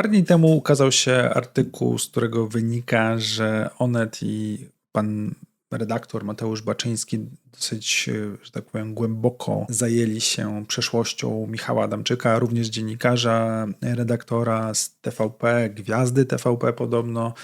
Parę dni temu ukazał się artykuł, z którego wynika, że Onet i pan redaktor Mateusz Baczyński dosyć, e, że tak powiem, głęboko zajęli się przeszłością Michała Adamczyka, również dziennikarza, redaktora z TVP, gwiazdy TVP podobno,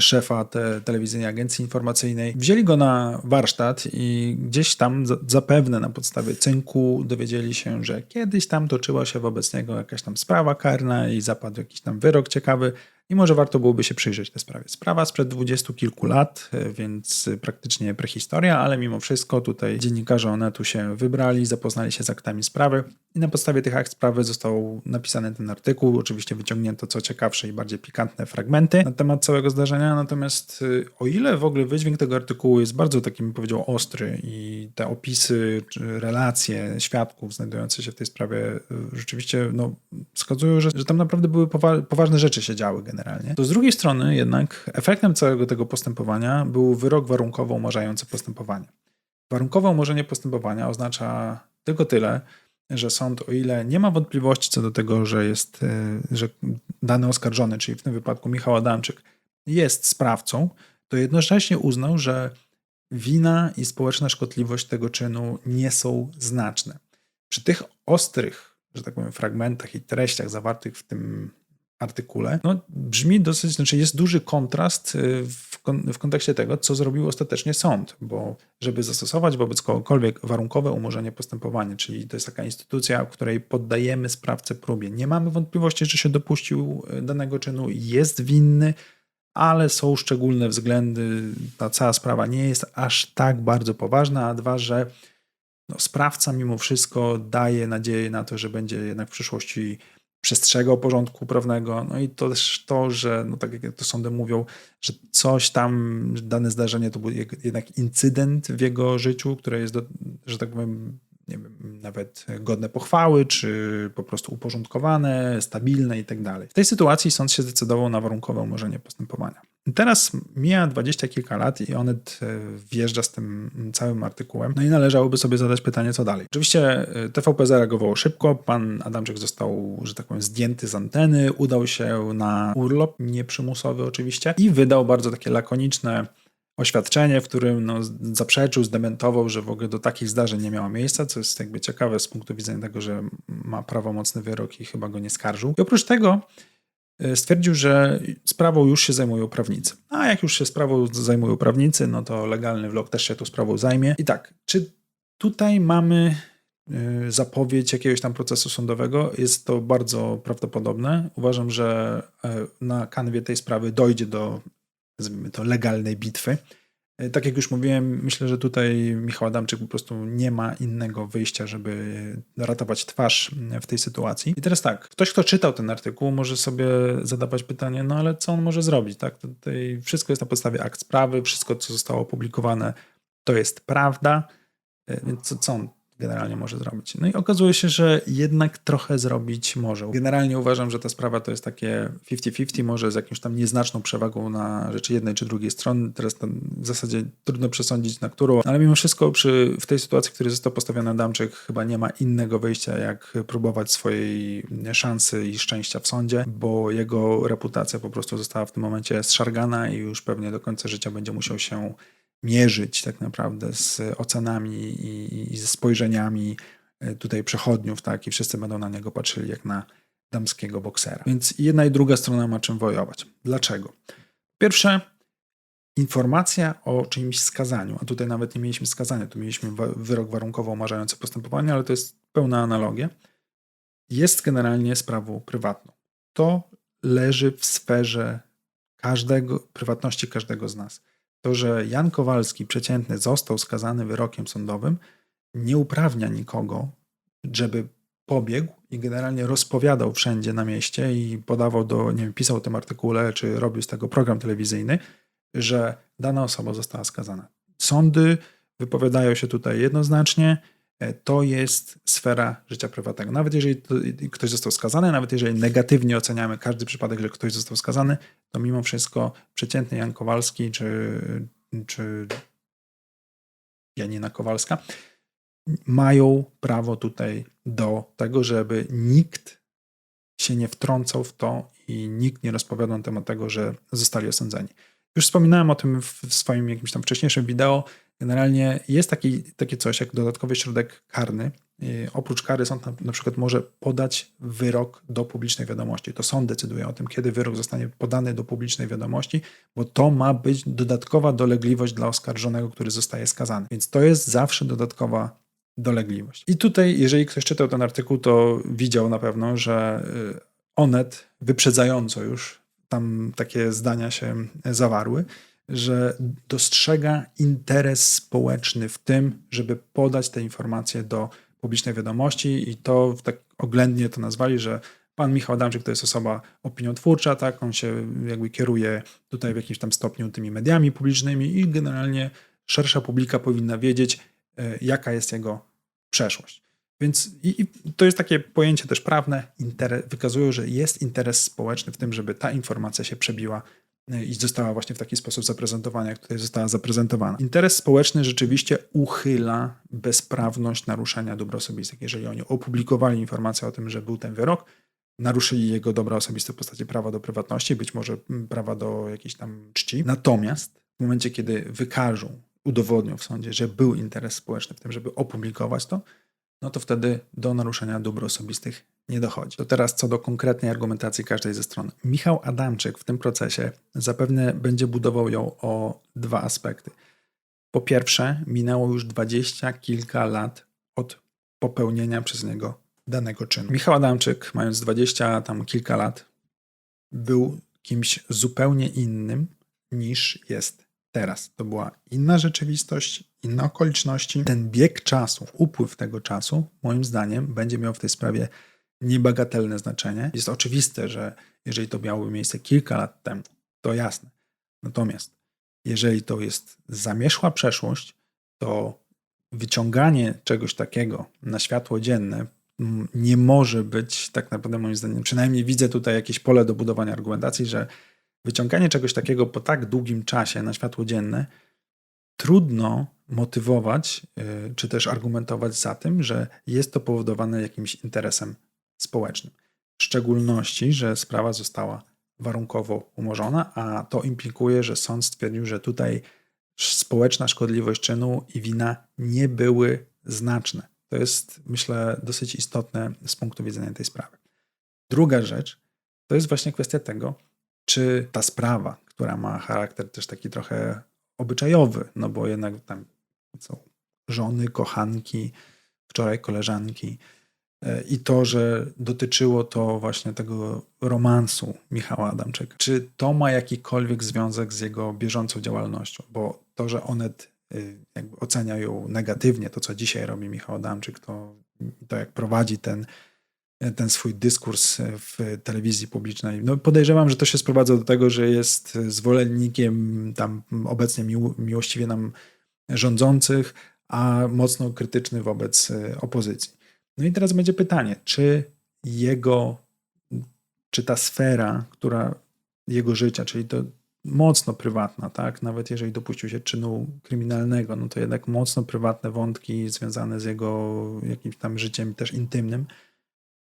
szefa te, telewizyjnej agencji informacyjnej. Wzięli go na warsztat i gdzieś tam za, zapewne na podstawie cynku dowiedzieli się, że kiedyś tam toczyła się wobec niego jakaś tam sprawa karna i zapadł jakiś tam wyrok ciekawy i może warto byłoby się przyjrzeć tej sprawie. Sprawa sprzed dwudziestu kilku lat, e, więc praktycznie prehistoria, ale mimo wszystko tutaj dziennikarze Onetu się wybrali, zapoznali się z aktami sprawy i na podstawie tych akt sprawy został napisany ten artykuł. Oczywiście wyciągnięto co ciekawsze i bardziej pikantne fragmenty na temat całego zdarzenia, natomiast e, o ile w ogóle wydźwięk tego artykułu jest bardzo takim, powiedział, ostry i te opisy, relacje świadków znajdujących się w tej sprawie e, rzeczywiście no, wskazują, że, że tam naprawdę były powa poważne rzeczy się działy generalnie. To z drugiej strony jednak efektem całego tego postępowania był wyrok warunkowo umarzający postępowanie. Warunkowe umorzenie postępowania oznacza tylko tyle, że sąd, o ile nie ma wątpliwości co do tego, że jest, e, że dany oskarżony, czyli w tym wypadku Michał Adamczyk, jest sprawcą, to jednocześnie uznał, że wina i społeczna szkodliwość tego czynu nie są znaczne. Przy tych ostrych, że tak powiem, fragmentach i treściach zawartych w tym artykule, no, brzmi dosyć, znaczy jest duży kontrast y, w, kon, w kontekście tego, co zrobił ostatecznie sąd, bo żeby zastosować wobec kogokolwiek warunkowe umorzenie postępowania, czyli to jest taka instytucja, której poddajemy sprawcę próbie. Nie mamy wątpliwości, że się dopuścił y, danego czynu, jest winny, ale są szczególne względy. Ta cała sprawa nie jest aż tak bardzo poważna, a dwa, że no, sprawca mimo wszystko daje nadzieję na to, że będzie jednak w przyszłości przestrzegał porządku prawnego. No i to też to, że, no tak jak to sądy mówią, że coś tam, dane zdarzenie to był jednak incydent w jego życiu, które jest, do, że tak powiem, nie wiem, nawet godne pochwały, czy po prostu uporządkowane, stabilne i tak dalej. W tej sytuacji sąd się zdecydował na warunkowe umorzenie postępowania. Teraz mija dwadzieścia kilka lat i Onet e, wjeżdża z tym całym artykułem. No i należałoby sobie zadać pytanie, co dalej. Oczywiście e, TVP zareagowało szybko, pan Adamczyk został, że tak powiem, zdjęty z anteny, udał się na urlop, nieprzymusowy oczywiście, i wydał bardzo takie lakoniczne oświadczenie, w którym no, zaprzeczył, zdementował, że w ogóle do takich zdarzeń nie miało miejsca, co jest jakby ciekawe z punktu widzenia tego, że ma prawomocny wyrok i chyba go nie skarżył. I oprócz tego e, stwierdził, że sprawą już się zajmują prawnicy. A jak już się sprawą zajmują prawnicy, no to legalny vlog też się tą sprawą zajmie. I tak, czy tutaj mamy e, zapowiedź jakiegoś tam procesu sądowego? Jest to bardzo prawdopodobne. Uważam, że e, na kanwie tej sprawy dojdzie do nazwijmy to, legalnej bitwy. E, tak jak już mówiłem, myślę, że tutaj Michał Adamczyk po prostu nie ma innego wyjścia, żeby ratować twarz w tej sytuacji. I teraz tak, ktoś, kto czytał ten artykuł, może sobie zadawać pytanie, no ale co on może zrobić? Tak? Tutaj wszystko jest na podstawie akt sprawy, wszystko, co zostało opublikowane, to jest prawda. E, więc co, co on generalnie może zrobić. No i okazuje się, że jednak trochę zrobić może. Generalnie uważam, że ta sprawa to jest takie 50-50, może z jakąś tam nieznaczną przewagą na rzeczy jednej czy drugiej strony. Teraz w zasadzie trudno przesądzić na którą, ale mimo wszystko przy, w tej sytuacji, w której został postawiony Adamczyk, chyba nie ma innego wyjścia, jak próbować swojej szansy i szczęścia w sądzie, bo jego reputacja po prostu została w tym momencie zszargana i już pewnie do końca życia będzie musiał się mierzyć tak naprawdę z ocenami i, i ze spojrzeniami e, tutaj przechodniów, tak, i wszyscy będą na niego patrzyli jak na damskiego boksera. Więc jedna i druga strona ma czym wojować. Dlaczego? Pierwsze, informacja o czyimś skazaniu, a tutaj nawet nie mieliśmy skazania, tu mieliśmy wyrok warunkowo umarzający postępowanie, ale to jest pełna analogia, jest generalnie sprawą prywatną. To leży w sferze każdego, prywatności każdego z nas. To, że Jan Kowalski, przeciętny, został skazany wyrokiem sądowym, nie uprawnia nikogo, żeby pobiegł i generalnie rozpowiadał wszędzie na mieście i podawał do, nie wiem, pisał o tym artykule, czy robił z tego program telewizyjny, że dana osoba została skazana. Sądy wypowiadają się tutaj jednoznacznie, to jest sfera życia prywatnego. Nawet jeżeli ktoś został skazany, nawet jeżeli negatywnie oceniamy każdy przypadek, że ktoś został skazany, to mimo wszystko przeciętny Jan Kowalski czy, czy Janina Kowalska mają prawo tutaj do tego, żeby nikt się nie wtrącał w to i nikt nie rozpowiadał na temat tego, że zostali osądzeni. Już wspominałem o tym w swoim jakimś tam wcześniejszym wideo. Generalnie jest taki, takie coś jak dodatkowy środek karny. Oprócz kary sąd na, na, przykład może podać wyrok do publicznej wiadomości. To sąd decyduje o tym, kiedy wyrok zostanie podany do publicznej wiadomości, bo to ma być dodatkowa dolegliwość dla oskarżonego, który zostaje skazany. Więc to jest zawsze dodatkowa dolegliwość. I tutaj, jeżeli ktoś czytał ten artykuł, to widział na pewno, że y, Onet wyprzedzająco już tam takie zdania się zawarły, że dostrzega interes społeczny w tym, żeby podać te informacje do publicznej wiadomości i to tak oględnie to nazwali, że pan Michał Adamczyk to jest osoba opiniotwórcza, tak, on się jakby kieruje tutaj w jakimś tam stopniu tymi mediami publicznymi i generalnie szersza publika powinna wiedzieć, e, jaka jest jego przeszłość. Więc i, i to jest takie pojęcie też prawne, interes, wykazuje, że jest interes społeczny w tym, żeby ta informacja się przebiła i została właśnie w taki sposób zaprezentowana, jak tutaj została zaprezentowana. Interes społeczny rzeczywiście uchyla bezprawność naruszenia dóbr osobistych. Jeżeli oni opublikowali informację o tym, że był ten wyrok, naruszyli jego dobra osobiste w postaci prawa do prywatności, być może mm, prawa do jakiejś tam czci. Natomiast w momencie, kiedy wykażą, udowodnią w sądzie, że był interes społeczny w tym, żeby opublikować to, no to wtedy do naruszenia dóbr osobistych nie dochodzi. To teraz co do konkretnej argumentacji każdej ze stron. Michał Adamczyk w tym procesie zapewne będzie budował ją o dwa aspekty. Po pierwsze, minęło już dwadzieścia kilka lat od popełnienia przez niego danego czynu. Michał Adamczyk, mając dwadzieścia tam kilka lat, był kimś zupełnie innym niż jest teraz. To była inna rzeczywistość, inne okoliczności. Ten bieg czasu, upływ tego czasu, moim zdaniem, będzie miał w tej sprawie niebagatelne znaczenie. Jest oczywiste, że jeżeli to miałoby miejsce kilka lat temu, to jasne. Natomiast jeżeli to jest zamierzchła przeszłość, to wyciąganie czegoś takiego na światło dzienne nie może być tak naprawdę moim zdaniem, przynajmniej widzę tutaj jakieś pole do budowania argumentacji, że wyciąganie czegoś takiego po tak długim czasie na światło dzienne trudno motywować y, czy też argumentować za tym, że jest to powodowane jakimś interesem społecznym. W szczególności, że sprawa została warunkowo umorzona, a to implikuje, że sąd stwierdził, że tutaj społeczna szkodliwość czynu i wina nie były znaczne. To jest, myślę, dosyć istotne z punktu widzenia tej sprawy. Druga rzecz to jest właśnie kwestia tego, czy ta sprawa, która ma charakter też taki trochę obyczajowy, no bo jednak tam są żony, kochanki, wczoraj koleżanki. E, I to, że dotyczyło to właśnie tego romansu Michała Adamczyka. Czy to ma jakikolwiek związek z jego bieżącą działalnością? Bo to, że Onet y, jakby ocenia ją negatywnie, to co dzisiaj robi Michał Adamczyk, to, to jak prowadzi ten ten swój dyskurs w telewizji publicznej. No podejrzewam, że to się sprowadza do tego, że jest zwolennikiem tam obecnie mił, miłościwie nam rządzących, a mocno krytyczny wobec e, opozycji. No i teraz będzie pytanie, czy jego, czy ta sfera, która jego życia, czyli to mocno prywatna, tak, nawet jeżeli dopuścił się czynu kryminalnego, no to jednak mocno prywatne wątki związane z jego jakimś tam życiem też intymnym,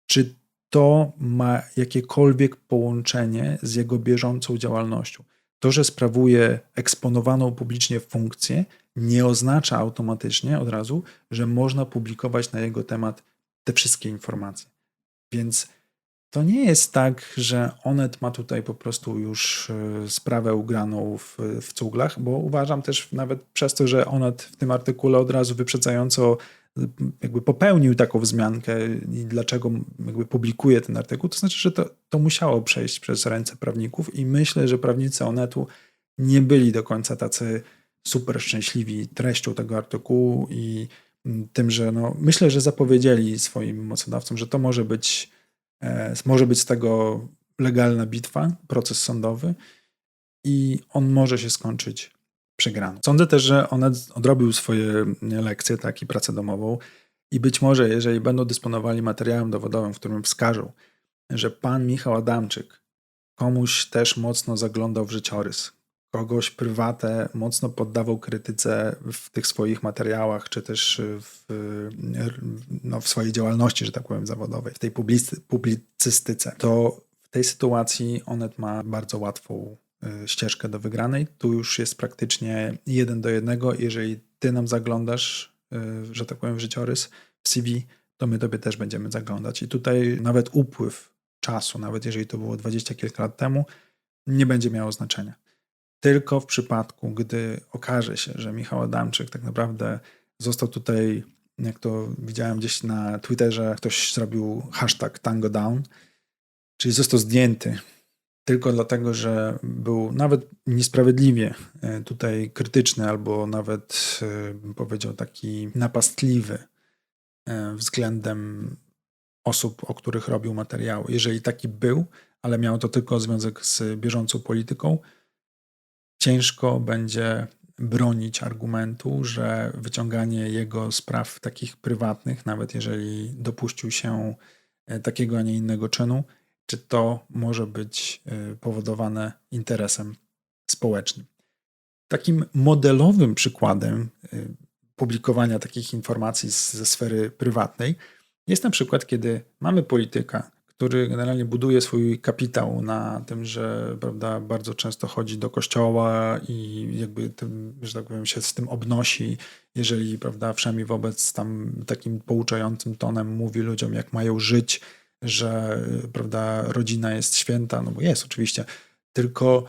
czy to ma jakiekolwiek połączenie z jego bieżącą działalnością. To, że sprawuje eksponowaną publicznie funkcję, nie oznacza automatycznie od razu, że można publikować na jego temat te wszystkie informacje. Więc to nie jest tak, że Onet ma tutaj po prostu już e, sprawę ugraną w, w cuglach, bo uważam też nawet przez to, że Onet w tym artykule od razu wyprzedzająco jakby popełnił taką wzmiankę i dlaczego jakby publikuje ten artykuł, to znaczy, że to, to musiało przejść przez ręce prawników i myślę, że prawnicy Onetu nie byli do końca tacy super szczęśliwi treścią tego artykułu i tym, że no, myślę, że zapowiedzieli swoim mocodawcom, że to może być, e, może być z tego legalna bitwa, proces sądowy i on może się skończyć przegraną. Sądzę też, że on odrobił swoje lekcje, tak i pracę domową i być może, jeżeli będą dysponowali materiałem dowodowym, w którym wskażą, że pan Michał Adamczyk komuś też mocno zaglądał w życiorys, kogoś prywatę mocno poddawał krytyce w tych swoich materiałach, czy też w, no, w swojej działalności, że tak powiem, zawodowej, w tej publicy, publicystyce, to w tej sytuacji Onet ma bardzo łatwą ścieżkę do wygranej. Tu już jest praktycznie jeden do jednego. Jeżeli ty nam zaglądasz, y, że tak powiem, w życiorys, w CV, to my tobie też będziemy zaglądać. I tutaj nawet upływ czasu, nawet jeżeli to było dwadzieścia kilka lat temu, nie będzie miało znaczenia tylko w przypadku, gdy okaże się, że Michał Adamczyk tak naprawdę został tutaj, jak to widziałem gdzieś na Twitterze, ktoś zrobił hashtag Tango Down, czyli został zdjęty tylko dlatego, że był nawet niesprawiedliwie e, tutaj krytyczny, albo nawet e, bym powiedział taki napastliwy e, względem osób, o których robił materiały. Jeżeli taki był, ale miał to tylko związek z bieżącą polityką, ciężko będzie bronić argumentu, że wyciąganie jego spraw takich prywatnych, nawet jeżeli dopuścił się takiego, a nie innego czynu, czy to może być e, powodowane interesem społecznym. Takim modelowym przykładem e, publikowania takich informacji ze sfery prywatnej jest na przykład, kiedy mamy polityka, który generalnie buduje swój kapitał na tym, że prawda, bardzo często chodzi do kościoła i jakby tym, że tak powiem, się z tym obnosi, jeżeli prawda, wszemi wobec tam takim pouczającym tonem mówi ludziom, jak mają żyć, że prawda, rodzina jest święta, no bo jest oczywiście, tylko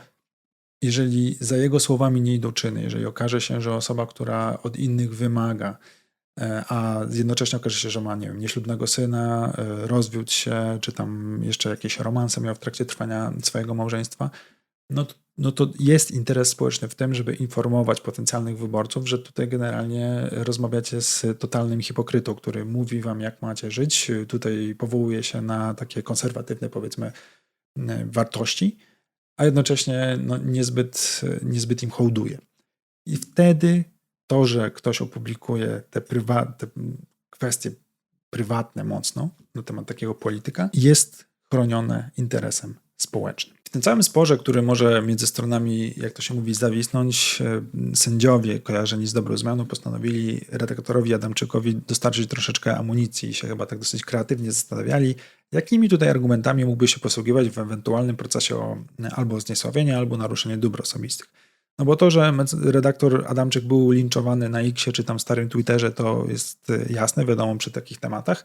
jeżeli za jego słowami nie idą czyny, jeżeli okaże się, że osoba, która od innych wymaga, E, a jednocześnie okaże się, że ma, nie wiem, nieślubnego syna, e, rozwiódł się, czy tam jeszcze jakieś romanse miał w trakcie trwania swojego małżeństwa, no no to jest interes społeczny w tym, żeby informować potencjalnych wyborców, że tutaj generalnie rozmawiacie z totalnym hipokrytą, który mówi wam, jak macie żyć, tutaj powołuje się na takie konserwatywne, powiedzmy, wartości, a jednocześnie no, niezbyt, niezbyt im hołduje. I wtedy to, że ktoś opublikuje te, prywa- te kwestie prywatne mocno na temat takiego polityka, jest chronione interesem społecznym. Tym całym sporze, który może między stronami, jak to się mówi, zawisnąć, e, sędziowie kojarzeni z dobrą zmianą postanowili redaktorowi Adamczykowi dostarczyć troszeczkę amunicji i się chyba tak dosyć kreatywnie zastanawiali, jakimi tutaj argumentami mógłby się posługiwać w ewentualnym procesie o albo zniesławienie, albo naruszenie dóbr osobistych. No bo to, że redaktor Adamczyk był linczowany na Xie czy tam starym Twitterze, to jest e, jasne, wiadomo przy takich tematach.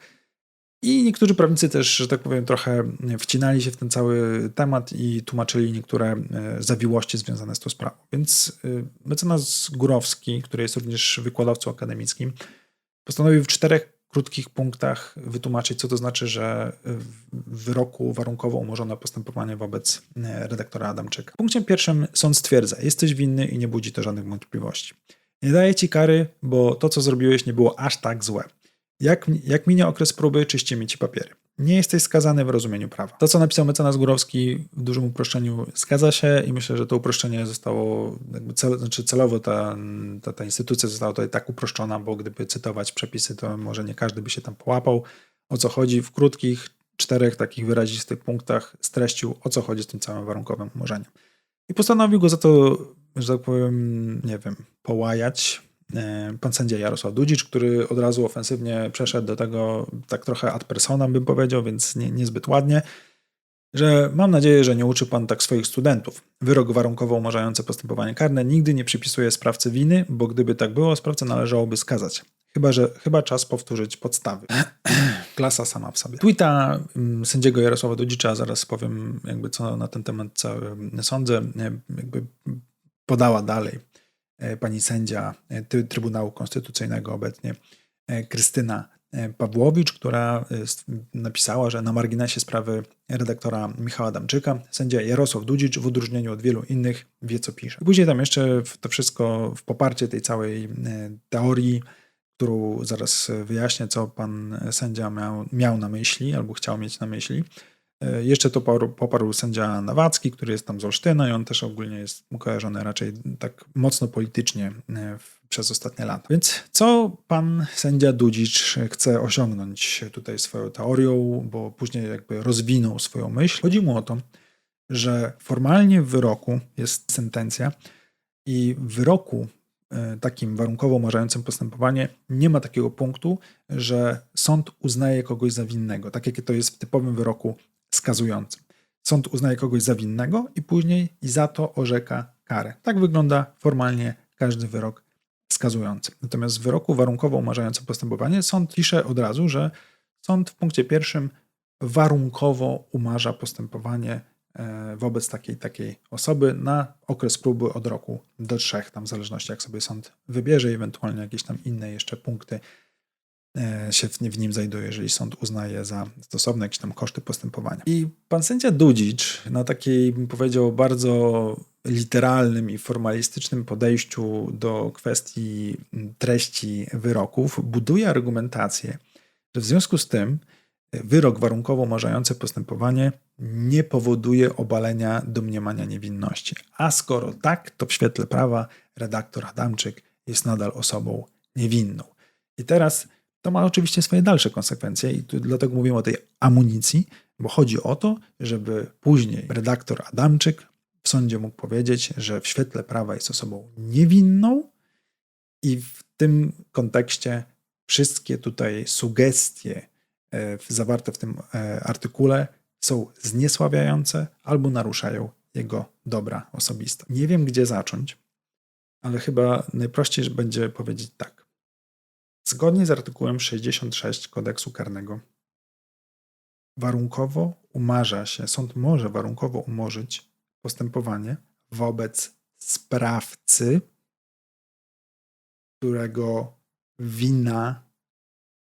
I niektórzy prawnicy też, że tak powiem, trochę wcinali się w ten cały temat i tłumaczyli niektóre e, zawiłości związane z tą sprawą. Więc e, mecenas Górowski, który jest również wykładowcą akademickim, postanowił w czterech krótkich punktach wytłumaczyć, co to znaczy, że w wyroku warunkowo umorzono postępowanie wobec e, redaktora Adamczyka. W punkcie pierwszym sąd stwierdza, jesteś winny i nie budzi to żadnych wątpliwości. Nie daje ci kary, bo to, co zrobiłeś, nie było aż tak złe. Jak, jak minie okres próby, czyścimy ci papiery nie jesteś skazany w rozumieniu prawa. To, co napisał mecenas Górowski w dużym uproszczeniu, zgadza się i myślę, że to uproszczenie zostało, cel, znaczy celowo ta, ta, ta instytucja została tutaj tak uproszczona, bo gdyby cytować przepisy, to może nie każdy by się tam połapał. O co chodzi w krótkich, czterech takich wyrazistych punktach streścił, o co chodzi z tym całym warunkowym umorzeniem. I postanowił go za to, że tak powiem, nie wiem, połajać, pan sędzia Jarosław Dudzicz, który od razu ofensywnie przeszedł do tego tak trochę ad personam, bym powiedział, więc nie, niezbyt ładnie, że mam nadzieję, że nie uczy pan tak swoich studentów. Wyrok warunkowo umarzający postępowanie karne nigdy nie przypisuje sprawcy winy, bo gdyby tak było, sprawcę należałoby skazać. Chyba, że chyba czas powtórzyć podstawy. Klasa sama w sobie. Tweeta mm, sędziego Jarosława Dudzicza, zaraz powiem jakby co na ten temat cały sądzę, jakby podała dalej E, pani sędzia e, Trybunału Konstytucyjnego obecnie e, Krystyna Pawłowicz, która napisała, że na marginesie sprawy redaktora Michała Adamczyka sędzia Jarosław Dudzicz w odróżnieniu od wielu innych wie, co pisze. Później tam jeszcze to wszystko w poparcie tej całej teorii, którą zaraz wyjaśnię, co pan sędzia miał, miał na myśli albo chciał mieć na myśli. E, jeszcze to poparł sędzia Nawacki, który jest tam z Olsztyna i on też ogólnie jest kojarzony raczej tak mocno politycznie e, przez ostatnie lata. Więc co pan sędzia Dudzicz chce osiągnąć tutaj swoją teorią, bo później jakby rozwinął swoją myśl. Chodzi mu o to, że formalnie w wyroku jest sentencja i w wyroku e, takim warunkowo umarzającym postępowanie nie ma takiego punktu, że sąd uznaje kogoś za winnego, tak jak to jest w typowym wyroku skazującym. Sąd uznaje kogoś za winnego i później za to orzeka karę. Tak wygląda formalnie każdy wyrok skazujący. Natomiast w wyroku warunkowo umarzającym postępowanie sąd pisze od razu, że sąd w punkcie pierwszym warunkowo umarza postępowanie e, wobec takiej takiej osoby na okres próby od roku do trzech, tam w zależności jak sobie sąd wybierze, ewentualnie jakieś tam inne jeszcze punkty się w nim znajduje, jeżeli sąd uznaje za stosowne jakieś tam koszty postępowania. I pan sędzia Dudzic na takiej, bym powiedział, bardzo literalnym i formalistycznym podejściu do kwestii treści wyroków buduje argumentację, że w związku z tym wyrok warunkowo umarzający postępowanie nie powoduje obalenia domniemania niewinności. A skoro tak, to w świetle prawa redaktor Adamczyk jest nadal osobą niewinną. I teraz to ma oczywiście swoje dalsze konsekwencje i tu dlatego mówimy o tej amunicji, bo chodzi o to, żeby później redaktor Adamczyk w sądzie mógł powiedzieć, że w świetle prawa jest osobą niewinną i w tym kontekście wszystkie tutaj sugestie e, zawarte w tym e, artykule są zniesławiające albo naruszają jego dobra osobiste. Nie wiem, gdzie zacząć, ale chyba najprościej będzie powiedzieć tak. Zgodnie z artykułem 66 kodeksu karnego, warunkowo umarza się, sąd może warunkowo umorzyć postępowanie wobec sprawcy, którego wina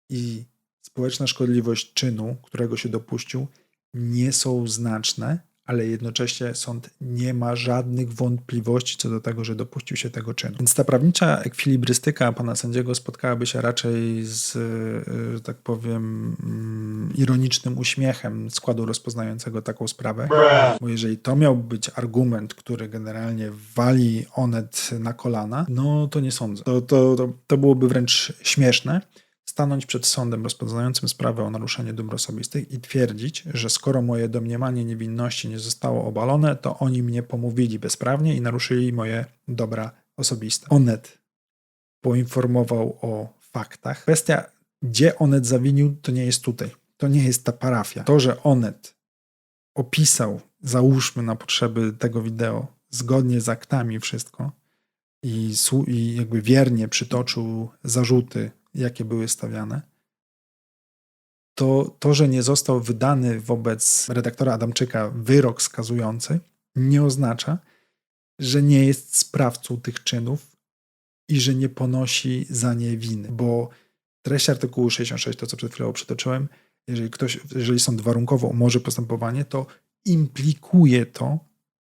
i społeczna szkodliwość czynu, którego się dopuścił, nie są znaczne, ale jednocześnie sąd nie ma żadnych wątpliwości co do tego, że dopuścił się tego czynu. Więc ta prawnicza ekwilibrystyka pana sędziego spotkałaby się raczej z, e, że tak powiem, mm, ironicznym uśmiechem składu rozpoznającego taką sprawę. Bo jeżeli to miał być argument, który generalnie wali Onet na kolana, no to nie sądzę. To, to, to, to byłoby wręcz śmieszne stanąć przed sądem rozpoznającym sprawę o naruszenie dóbr osobistych i twierdzić, że skoro moje domniemanie niewinności nie zostało obalone, to oni mnie pomówili bezprawnie i naruszyli moje dobra osobiste. Onet poinformował o faktach. Kwestia, gdzie Onet zawinił, to nie jest tutaj. To nie jest ta parafia. To, że Onet opisał, załóżmy na potrzeby tego wideo, zgodnie z aktami wszystko i, i jakby wiernie przytoczył zarzuty jakie były stawiane, to to, że nie został wydany wobec redaktora Adamczyka wyrok skazujący, nie oznacza, że nie jest sprawcą tych czynów i że nie ponosi za nie winy, bo treść artykułu 66, to co przed chwilą przytoczyłem, jeżeli, ktoś, jeżeli sąd warunkowo umorzy postępowanie, to implikuje to,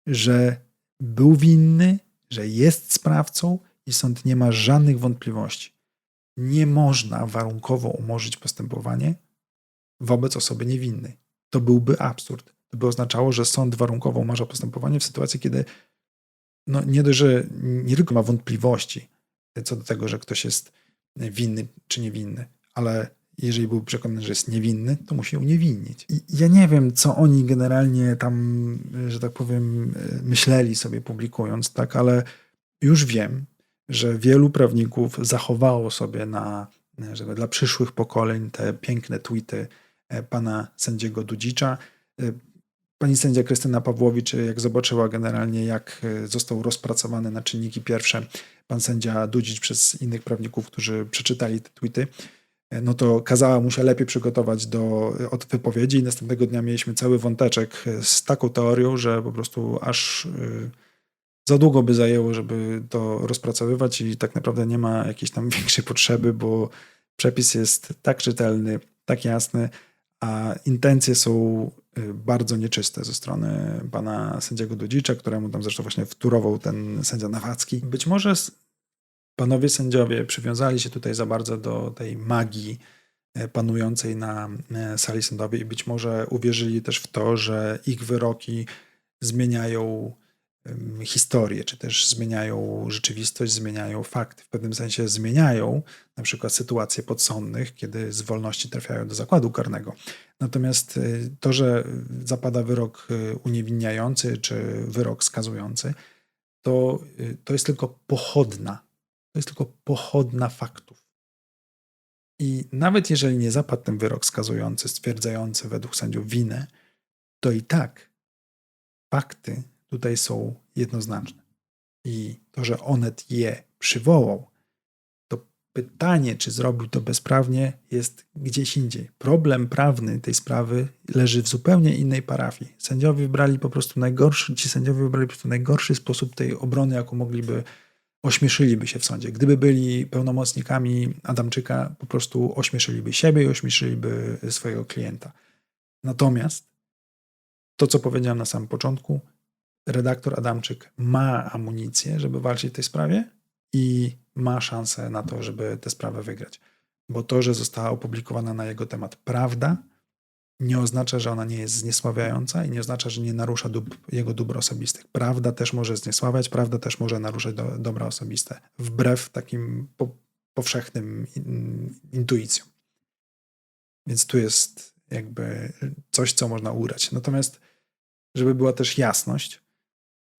że był winny, że jest sprawcą i sąd nie ma żadnych wątpliwości nie można warunkowo umorzyć postępowanie wobec osoby niewinnej. To byłby absurd. To by oznaczało, że sąd warunkowo umarza postępowanie w sytuacji, kiedy no nie dość, że nie tylko ma wątpliwości co do tego, że ktoś jest winny czy niewinny, ale jeżeli był przekonany, że jest niewinny, to musi uniewinnić. I ja nie wiem, co oni generalnie tam, że tak powiem, myśleli sobie publikując, tak, ale już wiem, że wielu prawników zachowało sobie na, żeby dla przyszłych pokoleń te piękne tweety e, pana sędziego Dudzicza. E, pani sędzia Krystyna Pawłowicz, jak zobaczyła generalnie, jak e, został rozpracowany na czynniki pierwsze pan sędzia Dudzic przez innych prawników, którzy przeczytali te tweety, no to kazała mu się lepiej przygotować do, od wypowiedzi następnego dnia mieliśmy cały wąteczek z taką teorią, że po prostu aż za długo by zajęło, żeby to rozpracowywać i tak naprawdę nie ma jakiejś tam większej potrzeby, bo przepis jest tak czytelny, tak jasny, a intencje są y, bardzo nieczyste ze strony pana sędziego Dudzicza, któremu tam zresztą właśnie wturował ten sędzia Nawacki. Być może panowie sędziowie przywiązali się tutaj za bardzo do tej magii e, panującej na e, sali sądowej i być może uwierzyli też w to, że ich wyroki zmieniają historię, czy też zmieniają rzeczywistość, zmieniają fakty. W pewnym sensie zmieniają na przykład sytuacje podsądnych, kiedy z wolności trafiają do zakładu karnego. Natomiast y, to, że zapada wyrok y, uniewinniający czy wyrok skazujący, to, y, to jest tylko pochodna. To jest tylko pochodna faktów. I nawet jeżeli nie zapadł ten wyrok skazujący, stwierdzający według sędziów winę, to i tak fakty tutaj są jednoznaczne. I to, że Onet je przywołał, to pytanie, czy zrobił to bezprawnie, jest gdzieś indziej. Problem prawny tej sprawy leży w zupełnie innej parafii. Sędziowie wybrali po prostu najgorszy, ci sędziowie wybrali po prostu najgorszy sposób tej obrony, jaką mogliby, ośmieszyliby się w sądzie. Gdyby byli pełnomocnikami Adamczyka, po prostu ośmieszyliby siebie i ośmieszyliby swojego klienta. Natomiast to, co powiedziałem na samym początku, redaktor Adamczyk ma amunicję, żeby walczyć w tej sprawie i ma szansę na to, żeby tę sprawę wygrać. Bo to, że została opublikowana na jego temat prawda, nie oznacza, że ona nie jest zniesławiająca i nie oznacza, że nie narusza jego dóbr osobistych. Prawda też może zniesławiać, prawda też może naruszać do, dobra osobiste, wbrew takim po, powszechnym in, intuicjom. Więc tu jest jakby coś, co można ugrać. Natomiast, żeby była też jasność,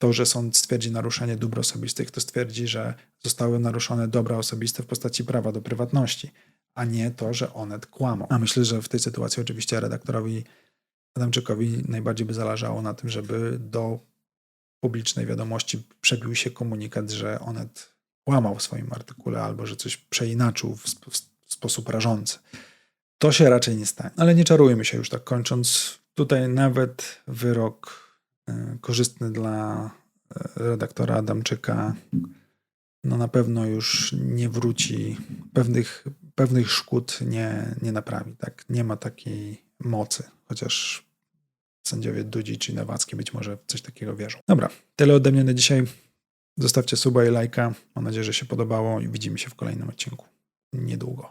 to, że sąd stwierdzi naruszenie dóbr osobistych, to stwierdzi, że zostały naruszone dobra osobiste w postaci prawa do prywatności, a nie to, że Onet kłamał. A myślę, że w tej sytuacji oczywiście redaktorowi Adamczykowi najbardziej by zależało na tym, żeby do publicznej wiadomości przebił się komunikat, że Onet kłamał w swoim artykule albo że coś przeinaczył w, sp- w sposób rażący. To się raczej nie stanie. Ale nie czarujmy się już tak kończąc. Tutaj nawet wyrok korzystny dla e, redaktora Adamczyka no na pewno już nie wróci, pewnych, pewnych szkód nie, nie naprawi. Tak? Nie ma takiej mocy, chociaż sędziowie Dudzi czy Nowacki być może coś takiego wierzą. Dobra, tyle ode mnie na dzisiaj. Zostawcie suba i lajka. Mam nadzieję, że się podobało i widzimy się w kolejnym odcinku niedługo.